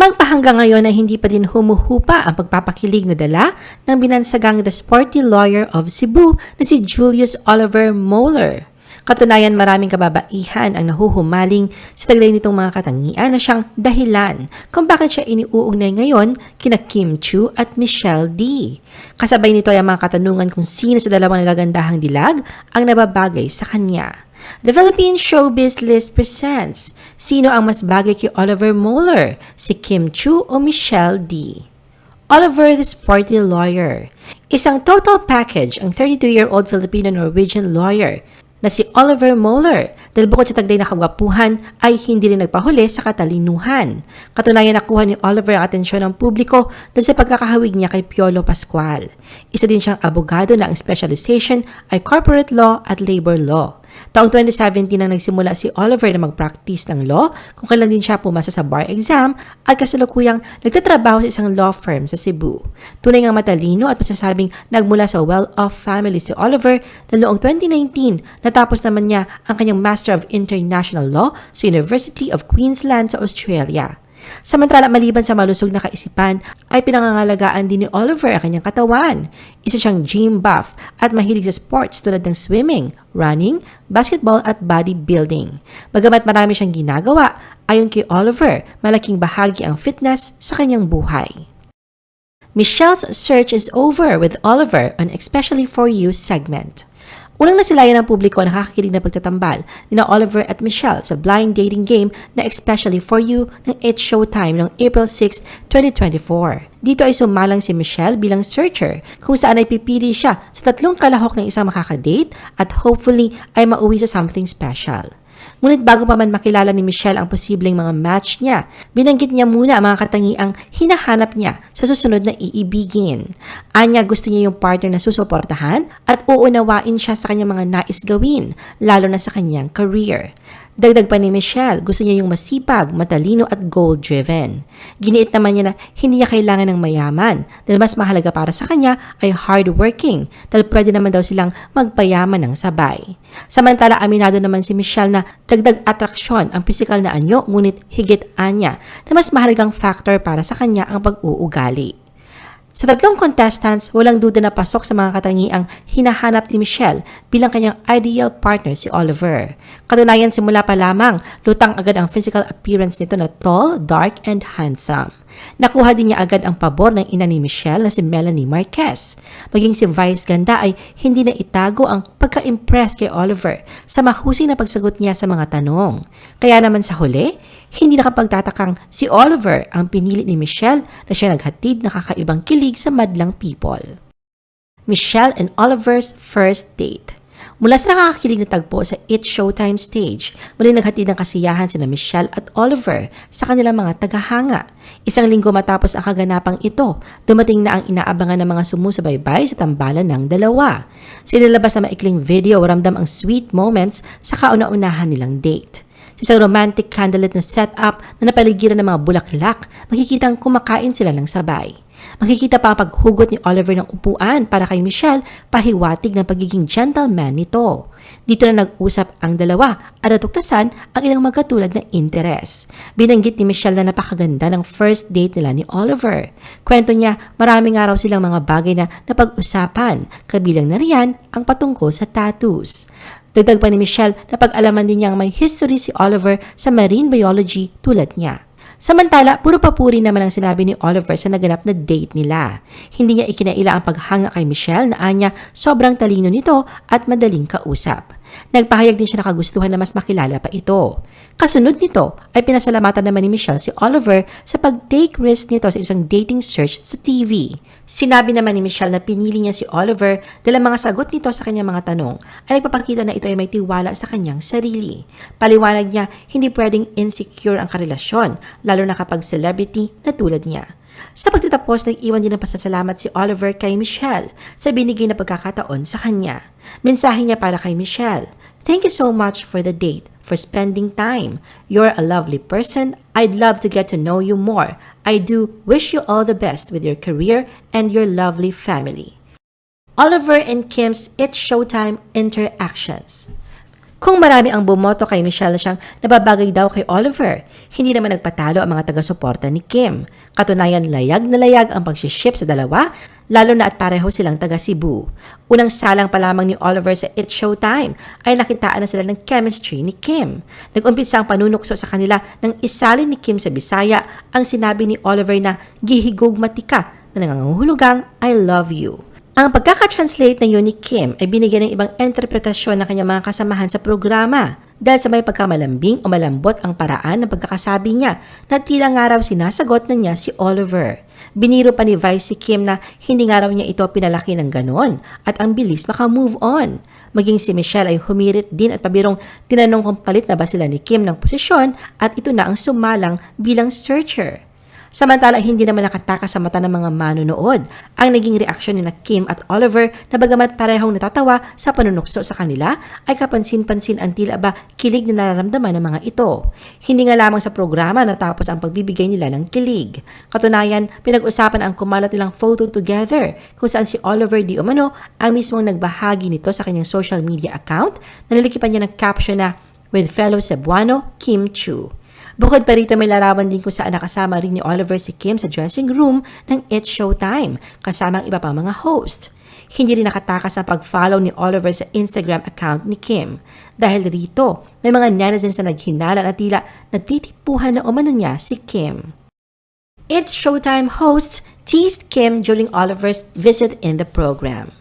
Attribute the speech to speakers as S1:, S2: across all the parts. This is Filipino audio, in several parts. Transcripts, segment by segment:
S1: Magpahanggang ngayon ay hindi pa din humuhupa ang pagpapakilig na dala ng binansagang The Sporty Lawyer of Cebu na si Julius Oliver Moeller. Katunayan maraming kababaihan ang nahuhumaling sa taglay nitong mga katangian na siyang dahilan kung bakit siya iniuugnay ngayon kina Kim Chu at Michelle D. Kasabay nito ay ang mga katanungan kung sino sa dalawang nagagandahang dilag ang nababagay sa kanya. The Philippine Showbiz List presents Sino ang mas bagay kay Oliver Moeller? Si Kim Chu o Michelle D? Oliver the Sporty Lawyer Isang total package ang 32-year-old Filipino-Norwegian lawyer na si Oliver Moeller dahil bukod sa taglay na kagwapuhan ay hindi rin nagpahuli sa katalinuhan. Katunayan nakuha ni Oliver ang atensyon ng publiko dahil sa pagkakahawig niya kay Piolo Pascual. Isa din siyang abogado na ang specialization ay corporate law at labor law. Taong 2017 nang nagsimula si Oliver na mag-practice ng law kung kailan din siya pumasa sa bar exam at kasalukuyang nagtatrabaho sa isang law firm sa Cebu. Tunay ngang matalino at masasabing nagmula sa well-off family si Oliver na noong 2019 natapos naman niya ang kanyang Master of International Law sa University of Queensland sa Australia. Samantala maliban sa malusog na kaisipan ay pinangangalagaan din ni Oliver ang kanyang katawan. Isa siyang gym buff at mahilig sa sports tulad ng swimming, running, basketball at bodybuilding. Bagamat marami siyang ginagawa, ayon kay Oliver, malaking bahagi ang fitness sa kanyang buhay. Michelle's search is over with Oliver on Especially For You segment. Unang nasilayan ng publiko ang nakakakilig na pagtatambal ni na Oliver at Michelle sa blind dating game na Especially For You ng It's Showtime noong April 6, 2024. Dito ay sumalang si Michelle bilang searcher kung saan ay pipili siya sa tatlong kalahok ng isang makakadate at hopefully ay mauwi sa something special. Ngunit bago pa man makilala ni Michelle ang posibleng mga match niya, binanggit niya muna ang mga katangiang hinahanap niya sa susunod na iibigin. Anya gusto niya yung partner na susuportahan at uunawain siya sa kanyang mga nais gawin, lalo na sa kanyang career. Dagdag pa ni Michelle, gusto niya yung masipag, matalino at goal-driven. Giniit naman niya na hindi niya kailangan ng mayaman dahil mas mahalaga para sa kanya ay hardworking dahil pwede naman daw silang magpayaman ng sabay. Samantala, aminado naman si Michelle na dagdag atraksyon ang pisikal na anyo ngunit higit anya na mas mahalagang factor para sa kanya ang pag-uugali. Sa tatlong contestants, walang duda na pasok sa mga katangiang hinahanap ni Michelle bilang kanyang ideal partner si Oliver. Katunayan simula pa lamang, lutang agad ang physical appearance nito na tall, dark, and handsome. Nakuha din niya agad ang pabor ng ina ni Michelle na si Melanie Marquez. Maging si Vice Ganda ay hindi na itago ang pagka-impress kay Oliver sa mahusay na pagsagot niya sa mga tanong. Kaya naman sa huli, hindi nakapagtatakang si Oliver ang pinili ni Michelle na siya naghatid na kakaibang kilig sa madlang people. Michelle and Oliver's first date. Mula sa nakakakilig na tagpo sa It Showtime stage, muli naghatid ng kasiyahan sina Michelle at Oliver sa kanilang mga tagahanga. Isang linggo matapos ang kaganapang ito, dumating na ang inaabangan ng mga sumusubaybay sa tambalan ng dalawa. Sinilabas na maikling video ramdam ang sweet moments sa kauna-unahan nilang date. Sa isang romantic candlelit na setup na napaligiran ng mga bulaklak, makikitang kumakain sila ng sabay. Makikita pa ang paghugot ni Oliver ng upuan para kay Michelle, pahiwatig ng pagiging gentleman nito. Dito na nag-usap ang dalawa at natuktasan ang ilang magkatulad na interes. Binanggit ni Michelle na napakaganda ng first date nila ni Oliver. Kwento niya, maraming araw silang mga bagay na napag-usapan, kabilang na riyan ang patungkol sa tattoos. Dagdag pa ni Michelle na pag-alaman din niyang may history si Oliver sa marine biology tulad niya. Samantala, puro papuri naman ang sinabi ni Oliver sa naganap na date nila. Hindi niya ikinaila ang paghanga kay Michelle na anya sobrang talino nito at madaling kausap. Nagpahayag din siya na kagustuhan na mas makilala pa ito. Kasunod nito ay pinasalamatan naman ni Michelle si Oliver sa pag-take risk nito sa isang dating search sa TV. Sinabi naman ni Michelle na pinili niya si Oliver dahil ang mga sagot nito sa kanyang mga tanong ay nagpapakita na ito ay may tiwala sa kanyang sarili. Paliwanag niya, hindi pwedeng insecure ang karelasyon, lalo na kapag celebrity na tulad niya. Sa pagtatapos, nag-iwan din ng pasasalamat si Oliver kay Michelle sa binigay na pagkakataon sa kanya. Mensahe niya para kay Michelle, Thank you so much for the date, for spending time. You're a lovely person. I'd love to get to know you more. I do wish you all the best with your career and your lovely family. Oliver and Kim's It's Showtime interactions. Kung marami ang bumoto kay Michelle na siyang nababagay daw kay Oliver, hindi naman nagpatalo ang mga taga-suporta ni Kim. Katunayan layag na layag ang pagsiship sa dalawa, lalo na at pareho silang taga Cebu. Unang salang pa lamang ni Oliver sa It's Showtime ay nakitaan na sila ng chemistry ni Kim. Nag-umpisa ang panunukso sa kanila nang isalin ni Kim sa Bisaya ang sinabi ni Oliver na gihigugmati ka na nangangahulugang I love you. Ang pagkakatranslate na yun ni Kim ay binigyan ng ibang interpretasyon ng kanyang mga kasamahan sa programa dahil sa may pagkamalambing o malambot ang paraan ng pagkakasabi niya na tila nga raw sinasagot na niya si Oliver. Biniro pa ni Vice si Kim na hindi nga raw niya ito pinalaki ng ganon at ang bilis maka-move on. Maging si Michelle ay humirit din at pabirong tinanong kung palit na ba sila ni Kim ng posisyon at ito na ang sumalang bilang searcher. Samantala, hindi naman nakataka sa mata ng mga manunood ang naging reaksyon ni na Kim at Oliver na bagamat parehong natatawa sa panunukso sa kanila, ay kapansin-pansin ang tila ba kilig na nararamdaman ng mga ito. Hindi nga lamang sa programa natapos ang pagbibigay nila ng kilig. Katunayan, pinag-usapan ang kumalat nilang photo together kung saan si Oliver Di Umano ang mismong nagbahagi nito sa kanyang social media account na nilikipan niya ng caption na with fellow Cebuano Kim Chu. Bukod pa rito, may larawan din kung saan nakasama rin ni Oliver si Kim sa dressing room ng It's Showtime, kasama ang iba pang mga host. Hindi rin nakatakas ang pag-follow ni Oliver sa Instagram account ni Kim. Dahil rito, may mga netizens na naghinala na tila nagtitipuhan na umano niya si Kim. It's Showtime hosts teased Kim during Oliver's visit in the program.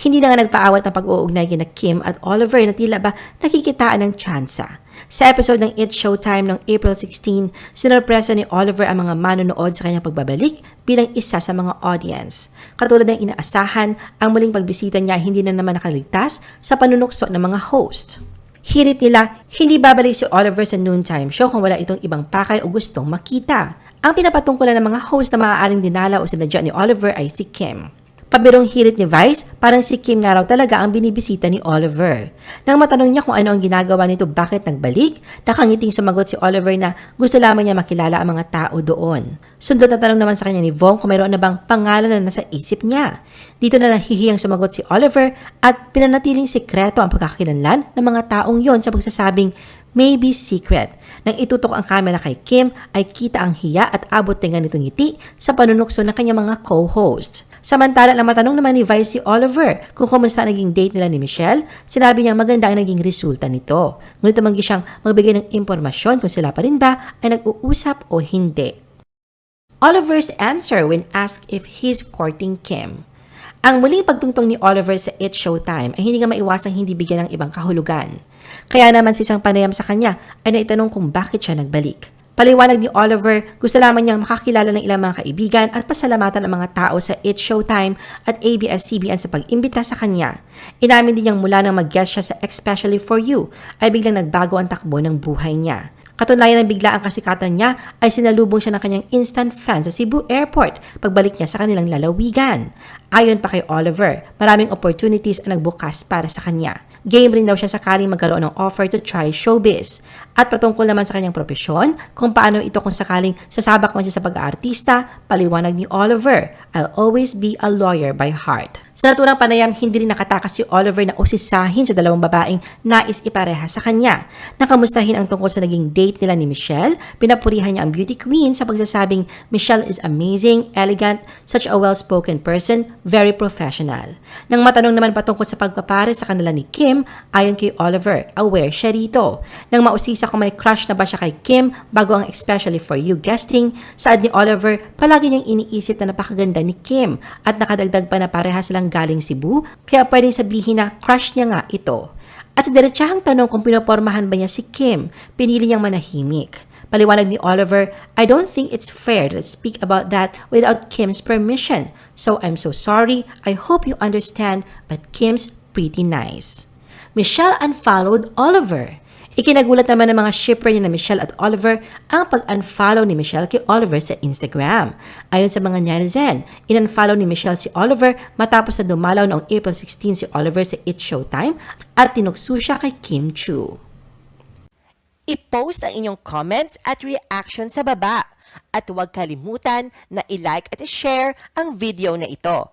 S1: Hindi na nga nagpaawat ng pag-uugnay kina Kim at Oliver na tila ba nakikitaan ng tsansa. Sa episode ng It's Showtime noong April 16, sinurpresa ni Oliver ang mga manonood sa kanyang pagbabalik bilang isa sa mga audience. Katulad ng inaasahan, ang muling pagbisita niya hindi na naman nakaligtas sa panunukso ng mga host. Hirit nila, hindi babalik si Oliver sa noontime show kung wala itong ibang pakay o gustong makita. Ang pinapatungkulan ng mga host na maaaring dinala o sinadya ni Oliver ay si Kim. Pabirong hirit ni Vice, parang si Kim nga raw talaga ang binibisita ni Oliver. Nang matanong niya kung ano ang ginagawa nito bakit nagbalik, nakangiting sumagot si Oliver na gusto lamang niya makilala ang mga tao doon. Sundot na tanong naman sa kanya ni Vong kung mayroon na bang pangalan na nasa isip niya. Dito na nahihiyang sumagot si Oliver at pinanatiling sikreto ang pagkakakilanlan ng mga taong yon sa pagsasabing maybe secret. Nang itutok ang camera kay Kim ay kita ang hiya at abot tinga nitong ngiti sa panunukso ng kanyang mga co-hosts. Samantala na matanong naman ni Vice si Oliver kung kumusta naging date nila ni Michelle, sinabi niya maganda ang naging resulta nito. Ngunit tumanggi siyang magbigay ng impormasyon kung sila pa rin ba ay nag-uusap o hindi. Oliver's answer when asked if he's courting Kim. Ang muling pagtungtong ni Oliver sa It's Showtime ay hindi nga maiwasang hindi bigyan ng ibang kahulugan. Kaya naman sa isang panayam sa kanya ay naitanong kung bakit siya nagbalik. Paliwanag ni Oliver, gusto lamang niyang makakilala ng ilang mga kaibigan at pasalamatan ang mga tao sa It's Showtime at ABS-CBN sa pag-imbita sa kanya. Inamin din niyang mula nang mag-guest siya sa Especially For You ay biglang nagbago ang takbo ng buhay niya. Katunayan ng bigla ang kasikatan niya ay sinalubong siya ng kanyang instant fan sa Cebu Airport pagbalik niya sa kanilang lalawigan. Ayon pa kay Oliver, maraming opportunities ang nagbukas para sa kanya. Game rin daw siya sakaling magkaroon ng offer to try showbiz. At patungkol naman sa kanyang propesyon, kung paano ito kung sakaling sasabak man siya sa pag-aartista, paliwanag ni Oliver, I'll always be a lawyer by heart. Sa naturang panayam, hindi rin nakatakas si Oliver na usisahin sa dalawang babaeng nais ipareha sa kanya. Nakamustahin ang tungkol sa naging date nila ni Michelle, pinapurihan niya ang beauty queen sa pagsasabing Michelle is amazing, elegant, such a well-spoken person, very professional. Nang matanong naman patungkol sa pagpapare sa kanila ni Kim, ayon kay Oliver, aware siya rito. Nang mausisa kung may crush na ba siya kay Kim bago ang especially for you guesting, saad ni Oliver, palagi niyang iniisip na napakaganda ni Kim at nakadagdag pa na pareha silang galing Cebu, kaya pwedeng sabihin na crush niya nga ito. At sa diretsahang tanong kung pinopormahan ba niya si Kim, pinili niyang manahimik. Paliwanag ni Oliver, I don't think it's fair to speak about that without Kim's permission. So I'm so sorry. I hope you understand, but Kim's pretty nice. Michelle unfollowed Oliver. Ikinagulat naman ng mga shipper ni na Michelle at Oliver ang pag-unfollow ni Michelle kay Oliver sa Instagram. Ayon sa mga netizen, in-unfollow ni Michelle si Oliver matapos na dumalaw noong April 16 si Oliver sa It's Showtime at tinukso siya kay Kim Chu.
S2: I-post ang inyong comments at reaction sa baba. At huwag kalimutan na i-like at i-share ang video na ito.